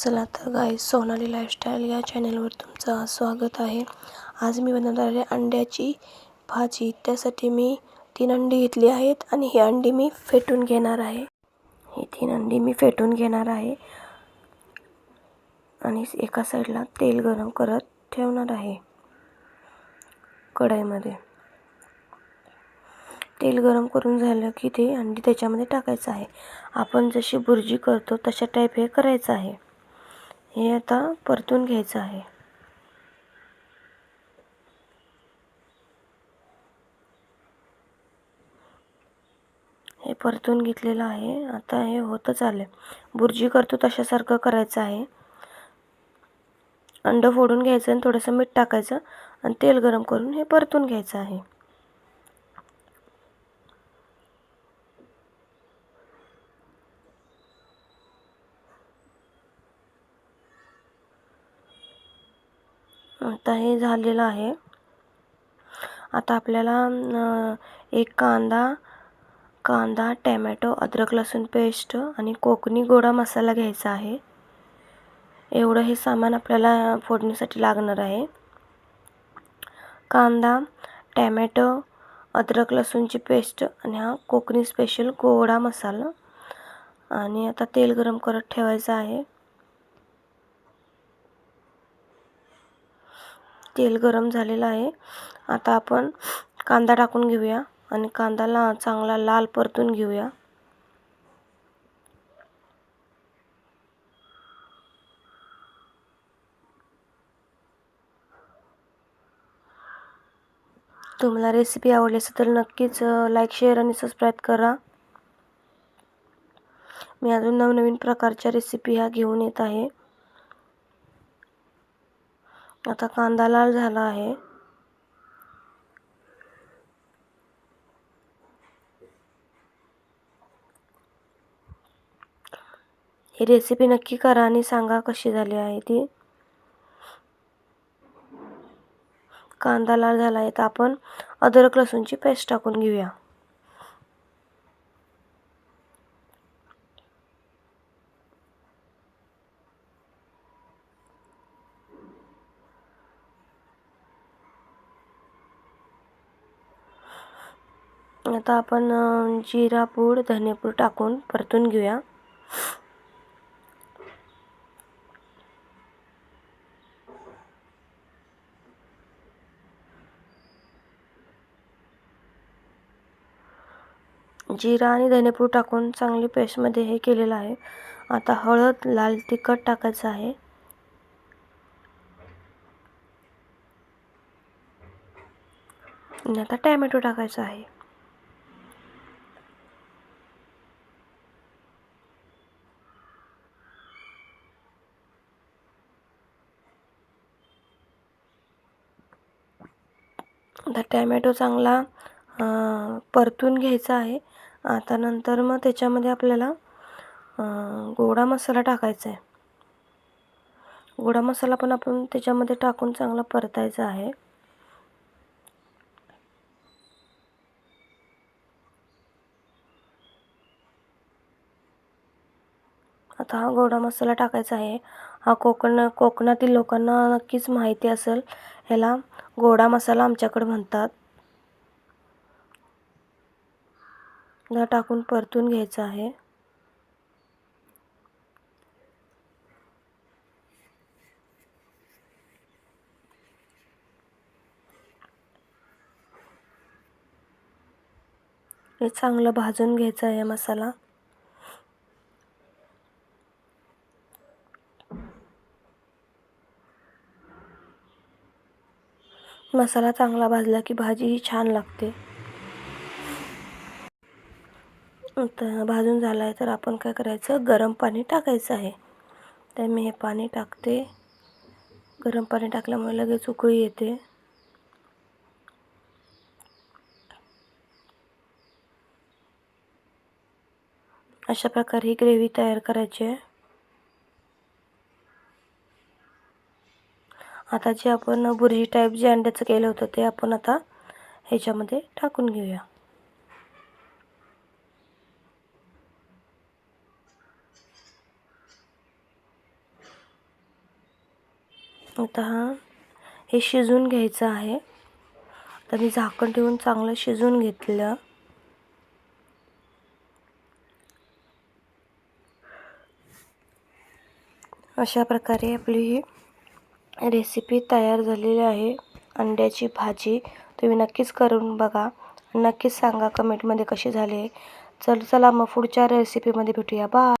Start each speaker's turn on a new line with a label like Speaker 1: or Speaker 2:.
Speaker 1: चला तर गाय सोनाली लाईफस्टाईल या चॅनलवर तुमचं स्वागत आहे. आज मी बनवणार आहे अंड्याची भाजी. त्यासाठी मी तीन अंडी घेतली आहेत आणि ही अंडी मी फेटून घेणार आहे. ही तीन अंडी मी फेटून घेणार आहे. आणि एका साईडला तेल गरम करत ठेवणार आहे. कढईमध्ये. तेल गरम करून झालं की ते अंडी त्याच्यामध्ये टाकायचं आहे. आपण जशी भुर्जी करतो तशा टाईप हे करायचं आहे. हे आता परतून घ्यायचं आहे. हे परतून घेतलेलं आहे. आता हे होतच आलं बुर्जी करतो तशासारखं करायचं आहे. अंड फोडून घ्यायचं आणि थोडंसं मीठ टाकायचं आणि तेल गरम करून हे परतून घ्यायचं आहे. आता हे झालेलं आहे. आता आपल्याला एक कांदा कांदा टॅमॅटो अद्रक लसूण पेस्ट आणि कोकणी गोडा मसाला घ्यायचा आहे. एवढं हे सामान आपल्याला फोडणीसाठी लागणार आहे. कांदा टॅमॅटो अद्रक लसूणची पेस्ट आणि हा कोकणी स्पेशल गोडा मसाला. आणि आता तेल गरम करत ठेवायचं आहे. तेल गरम झालेलं आहे. आता आपण कांदा टाकून घेऊया आणि कांदाला चांगला लाल परतून घेऊया. तुम्हाला रेसिपी आवडली असेल तर नक्कीच लाईक शेअर आणि सबस्क्राईब करा. मी अजून नवनवीन प्रकारच्या रेसिपी ह्या घेऊन येत आहे. आता कांदा लाल झाला आहे. ही रेसिपी नक्की करा आणि सांगा कशी झाली आहे ती. कांदा लाल झाला आहे तर आपण अद्रक लसूणची पेस्ट टाकून घेऊया. आता आपण जिरा पूड धनेपूड टाकून परतून घेऊया. जिरा आणि धनेपूड टाकून चांगली पेस्टमध्ये हे केलेलं आहे. आता हळद लाल तिखट टाकायचं आहे. आता टॅमॅटो टाकायचा आहे. आता टॅमॅटो चांगला परतून घ्यायचा आहे. आता नंतर मग त्याच्यामध्ये आपल्याला गोडा मसाला टाकायचा आहे. गोडा मसाला पण आपण त्याच्यामध्ये टाकून चांगला परतायचा आहे. आता हा गोडा मसाला टाकायचा आहे. हा कोकण कोकणातील लोकांना नक्कीच माहिती असेल. ह्याला गोडा मसाला आमच्याकडे म्हणतात. टाकून परतून घ्यायचा आहे. हे चांगलं भाजून घ्यायचं आहे मसाला. मसाला चांगला भाजला की भाजी ही छान लागते. तर भाजून झाला आहे तर आपण काय करायचं? गरम पाणी टाकायचं आहे. तर मी हे पाणी टाकते. गरम पाणी टाकल्यामुळे लगेच उकळी येते. अशा प्रकारे ही ग्रेव्ही तयार करायची आहे. आता जे आपण बुर्जी टाईप जे अंड्याचं केलं होतं ते आपण आता ह्याच्यामध्ये टाकून घेऊया. आता हे शिजून घ्यायचं आहे. तर मी झाकण ठेवून चांगलं शिजवून घेतलं. अशा प्रकारे आपली ही रेसिपी तयार झालेली आहे. अंड्याची भाजी तुम्ही नक्कीच करून बघा. नक्कीच सांगा कमेंटमध्ये कशी झाली चल चला मग पुढच्या रेसिपीमध्ये भेटूया. बा